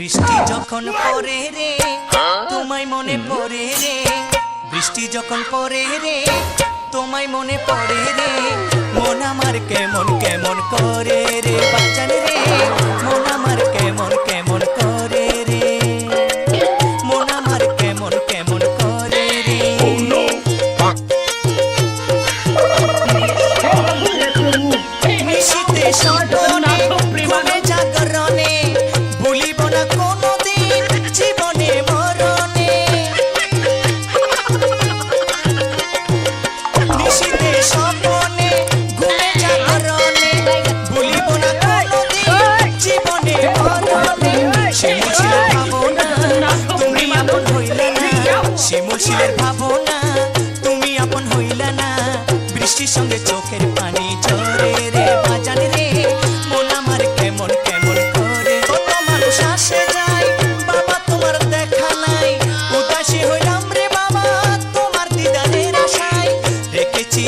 বৃষ্টি যখন পরে রে তোমায় মনে পড়ে রে। বৃষ্টি যখন পরে রে তোমায় মনে পড়ে রে। মন আমার কেমন কেমন করে রে বাচ্চান রে। মন আমার কেমন কেমন করে রে। মন আমার কেমন কেমন করে রে। মিশিতে স্বপনে শিমুল ছিলেন ভাবনা তুমি আপন হইলা না। তুমি আপন হইলা না বৃষ্টির সঙ্গে চোখের পানি ঝরে রে বাজান রে মন আমার কেমন কেমন করে কত মানুষ আসে যায় বাবা তোমার দেখা নাই উদাসী হইলাম রে বাবা তোমার দিদারের আশায় রেখেছি